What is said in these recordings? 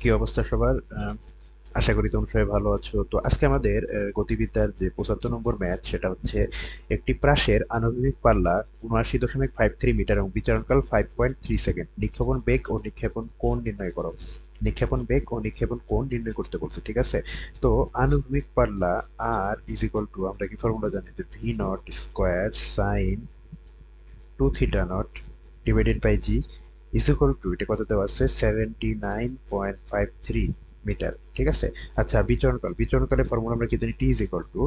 কি অবস্থা সবার? আশা করি তোমরা সবাই ভালো আছো। তো আজকে আমাদের গতিবিদ্যার যে পঁচাত্তর নম্বর ম্যাথ সেটা হচ্ছে একটি প্রাসের আণবিক পাল্লা উনআশি দশমিক ফাইভ থ্রি মিটার এবং বিচরণকাল ফাইভ পয়েন্ট থ্রি সেকেন্ড নিক্ষেপণ বেগ ও নিক্ষেপণ কোণ নির্ণয় করো। নিক্ষেপণ বেগ ও নিক্ষেপণ কোণ নির্ণয় করতে বলছে, ঠিক আছে? তো আণবিক পাল্লা আর ইজ ইকুয়াল টু আমরা কি ফর্মুলা জানি? যে V nought square sine two theta nought divided by G is equal to এটা কত দেওয়া আছে? Seventy nine point five three metre ঠিক আছে? আচ্ছা বিচরণকাল বিচরণকালের ফর্মুলা আমরা কি জানি? T is equal to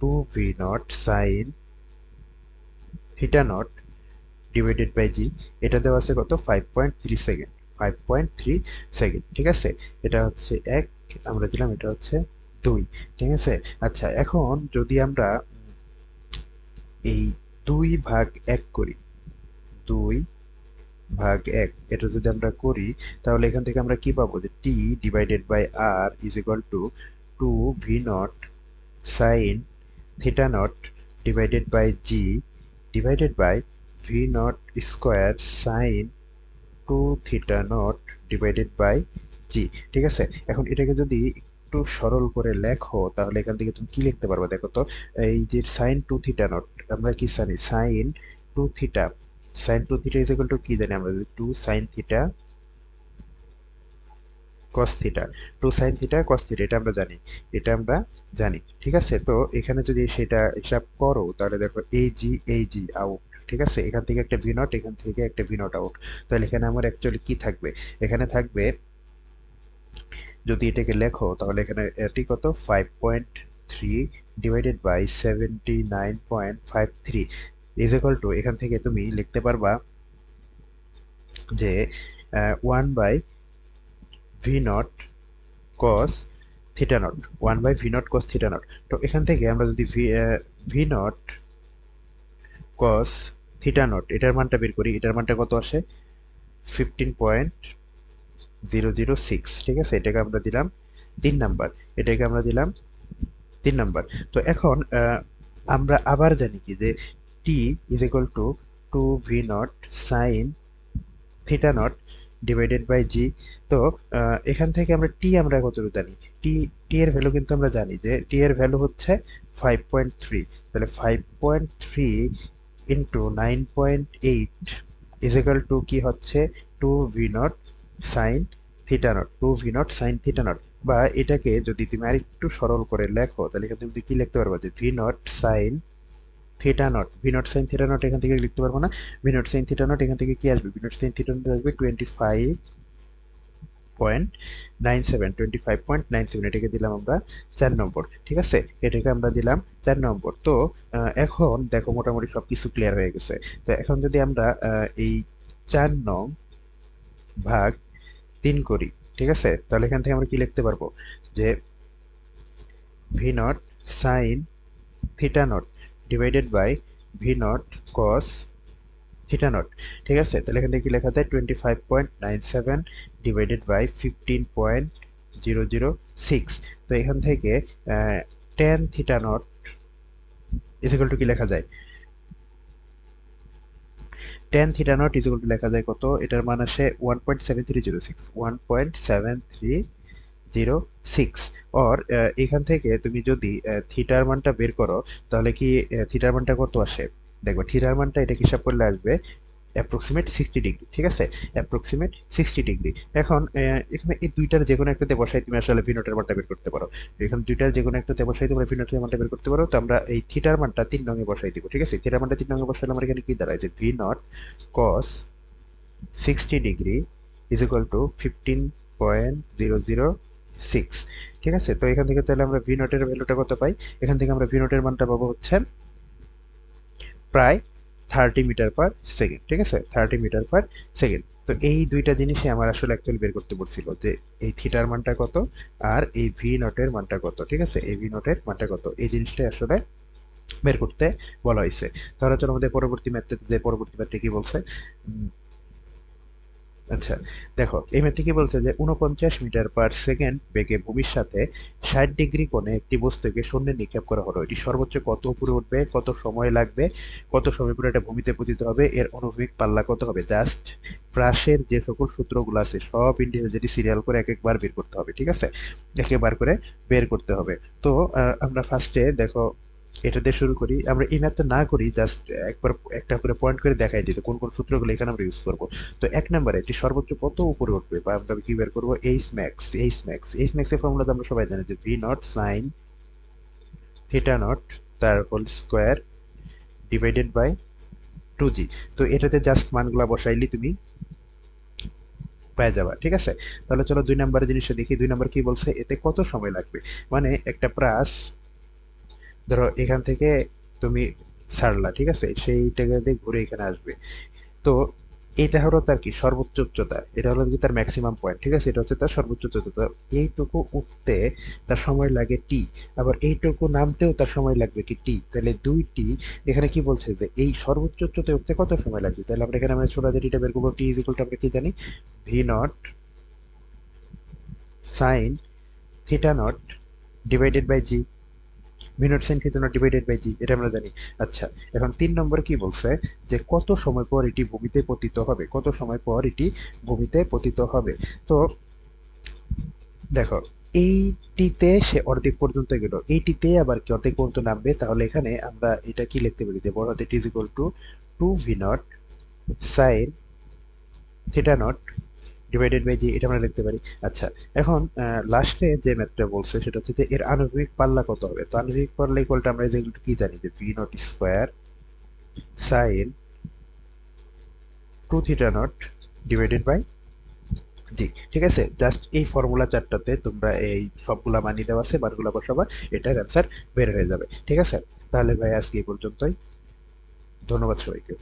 two V nought sine theta nought divided by G এটা দেওয়া আছে কত? Five point three second five point three second ঠিক আছে? এটা হচ্ছে এক, আমরা দিলাম, এটা হচ্ছে দুই, ঠিক আছে? আচ্ছা এখন যদি আমরা এই দুই ভাগ এক করি, দুই ভাগ এক, এটা যদি আমরা করি, তাহলে এখান থেকে আমরা কি পাবো? যে T divided by R is equal to two V nought sine theta nought divided by G divided by V nought square sine two theta nought divided by G ঠিক আছে? এখন এটাকে যদি একটু সরল করে লেখো, তাহলে এখান থেকে তুমি কি লিখতে পারবে? দেখো তো, এই যে সাইন টু থিটা নট আমরা কি জানি? Sine two theta sine two theta is equal to কি জানি আমরা two sine theta cos theta two sine theta cos theta এটা আমরা জানি, এটা আমরা জানি, ঠিক আছে? তো এখানে যদি সেটা হিসাব করো, তাহলে দেখো এই জি এই জি আউট ঠিক আছে? এখান থেকে একটা ভি নট এখান থেকে একটা ভি নট আউট তাহলে এখানে আমার অ্যাকচুয়ালি কি থাকবে? এখানে থাকবে, যদি এটাকে লেখো, তাহলে এখানে এটি কত? Five point three divided by seventy nine point five three is equal to এখান থেকে তুমি লিখতে পারবা যে one by V nought cos theta nought one by V nought cos theta nought তো এখান থেকে আমরা যদি V V nought cos theta nought এটার মানটা বের করি, এটার মানটা কত আসে? Fifteen point zero zero six ঠিক আছে? এটাকে আমরা দিলাম তিন নাম্বার, এটাকে আমরা দিলাম তিন নাম্বার। তো এখন আমরা আবার জানি কি যে T is equal to two V nought sine theta nought divided by G তো এখান থেকে আমরা টি আমরা কতটুকু জানি? টি টি এর ভ্যালু কিন্তু আমরা জানি যে টি এর ভ্যালু হচ্ছে ফাইভ পয়েন্ট থ্রি তাহলে five point three into nine point eight is equal to কি হচ্ছে? Two V nought sine theta nought two V nought sine theta nought বা এটাকে যদি তুমি আরেকটু সরল করে লেখো, তাহলে এখানে তুমি কি লিখতে পারবা যে V nought sine theta nought V nought sine theta nought এখান থেকে লিখতে পারব না। V nought sine theta nought এখান থেকে কি আসবে? V nought sine theta nought আসবে twenty five point nine seven twenty five point nine seven এটাকে দিলাম আমরা চার নম্বর, ঠিক আছে? এটাকে আমরা দিলাম চার নম্বর। তো এখন দেখো মোটামুটি সব কিছু ক্লিয়ার হয়ে গেছে। তো এখন যদি আমরা এই চার নং ভাগ তিন করি, ঠিক আছে? তাহলে এখান থেকে আমরা কি লিখতে পারব? যে V nought sine theta nought divided by V nought cos theta nought ঠিক আছে? তাহলে এখান থেকে কি লেখা যায়? Twenty five point nine seven divided by fifteen point zero zero six তো এখান থেকে tan theta nought is equal to কি লেখা যায়? Tan theta nought is equal to লেখা যায় কত? এটার মান আসে one point seven three zero six one point seven three zero six or এখান থেকে তুমি যদি থিটার মানটা বের করো, তাহলে কি থিটার মানটা কত আসে? দেখো থিটার মানটা এটা হিসাব করলে আসবে অ্যাপ্রক্সিমেট সিক্সটি ডিগ্রি ঠিক আছে? অ্যাপ্রক্সিমেট সিক্সটি ডিগ্রি এখন এখানে এই দুইটার যে কোনো একটাতে বসাই তুমি আসলে ভিনোটের মানটা বের করতে পারো। এখানে দুইটার যে কোনো একটাতে বসাই তোমরা ভিনোটের মানটা বের করতে পারো, তো আমরা এই থিটার মানটা তিন নঙে বসাই দিব, ঠিক আছে? থিটার মানটা তিন নঙে বসালে আমার এখানে কি দাঁড়ায়? যে V nought cos sixty degree is equal to fifteen point zero zero six ঠিক আছে? তো এখান থেকে তাহলে আমরা ভি নটের ভ্যালুটা কত পাই? এখান থেকে আমরা ভি নটের মানটা পাবো হচ্ছে প্রায় থার্টি মিটার পার সেকেন্ড ঠিক আছে? থার্টি মিটার পার সেকেন্ড তো এই দুইটা জিনিসই আমার আসলে অ্যাকচুয়ালি বের করতে বলছিল যে এই থিটার মানটা কত আর এই ভি নটের মানটা কত। ঠিক আছে? এই ভি নটের মানটা কত? এই জিনিসটাই আসলে বের করতে বলা হয়েছে। তাহলে চলো আমাদের পরবর্তী ম্যাথটা যে পরবর্তী ম্যাথটা কি বলছে? আচ্ছা দেখো, এই ম্যাথটি কি বলছে যে উনপঞ্চাশ মিটার পার সেকেন্ড বেগে ভূমির সাথে ষাট ডিগ্রি কোণে একটি বস্তুকে শূন্যে নিক্ষেপ করা হলো। এটি সর্বোচ্চ কত উপরে উঠবে, কত সময় লাগবে, কত সময় পরে এটা ভূমিতে পতিত হবে, এর অনুভূমিক পাল্লা কত হবে? জাস্ট প্রাসের যে সকল সূত্রগুলো আছে, সব ইন্ডিভিজুয়ালি সিরিয়াল করে এক একবার বের করতে হবে, ঠিক আছে? এক একবার করে বের করতে হবে। তো আমরা ফার্স্টে দেখো এটা দিয়ে শুরু করি। আমরা এই ম্যাথটা না করি জাস্ট একবার একটা করে পয়েন্ট করে দেখাই দিতে কোন কোন সূত্রগুলো এখানে আমরা ইউজ করব। তো এক নম্বরে এটি সর্বোচ্চ কত উপরে উঠবে বা আমরা কি বের করব? H max H max H max এর ফর্মুলা আমরা সবাই জানি যে V nought sine theta nought তার whole square divided by two G তো এটাতে জাস্ট মানগুলা বসাইলি তুমি পেয়ে যাবা, ঠিক আছে? তাহলে চলো দুই নম্বরের জিনিসটা দেখি। দুই নম্বর কি বলছে? এতে কত সময় লাগবে? মানে একটা প্রাস ধরো এখান থেকে তুমি ছাড়লা ঠিক আছে? সেই টাকাতে ঘুরে এখানে আসবে। তো এটা হলো তার কি? সর্বোচ্চ উচ্চতা। এটা হলো কি? তার ম্যাক্সিমাম পয়েন্ট ঠিক আছে? এটা হচ্ছে তার সর্বোচ্চ উচ্চতা। এইটুকু উঠতে তার সময় লাগে টি আবার এইটুকু নামতেও তার সময় লাগবে কি টি তাহলে দুই টি এখানে কি বলছে যে এই সর্বোচ্চ উচ্চতায় উঠতে কত সময় লাগবে? তাহলে আমরা এখানে আমরা ছোট টিটা বের করব। টি ইজ ইকুয়াল টু আমরা কি জানি? V nought sine theta nought divided by G minute theta nought divided by G এটা আমরা জানি। আচ্ছা এখন তিন নম্বর কি বলছে? যে কত সময় পর এটি ভূমিতে পতিত হবে? কত সময় পর এটি ভূমিতে পতিত হবে? তো, দেখো, এইটিতে সে অর্ধেক পর্যন্ত গেল। এইটিতে আবার কি অর্ধেক পর্যন্ত নামবে? তাহলে এখানে আমরা এটা কি লিখতে পারি? যে বড় হাতে is equal to two V nought sine theta nought divided by G এটা আমরা লিখতে পারি। আচ্ছা এখন লাস্টে যে ম্যাথটা বলছে, সেটা হচ্ছে যে এর আণবিক পাল্লা কত হবে? তো আণবিক পাল্লা ইকুয়ালটা আমরা যেগুলো কি জানি যে V nought square sine two theta nought divided by G ঠিক আছে? জাস্ট এই ফর্মুলা চারটাতে তোমরা এই সবগুলা মানিয়ে দেওয়া আছে বারগুলা বসাবা, এটার অ্যান্সার বের হয়ে যাবে। ঠিক আছে? তাহলে ভাই, আজকে এই পর্যন্তই। ধন্যবাদ সবাইকে।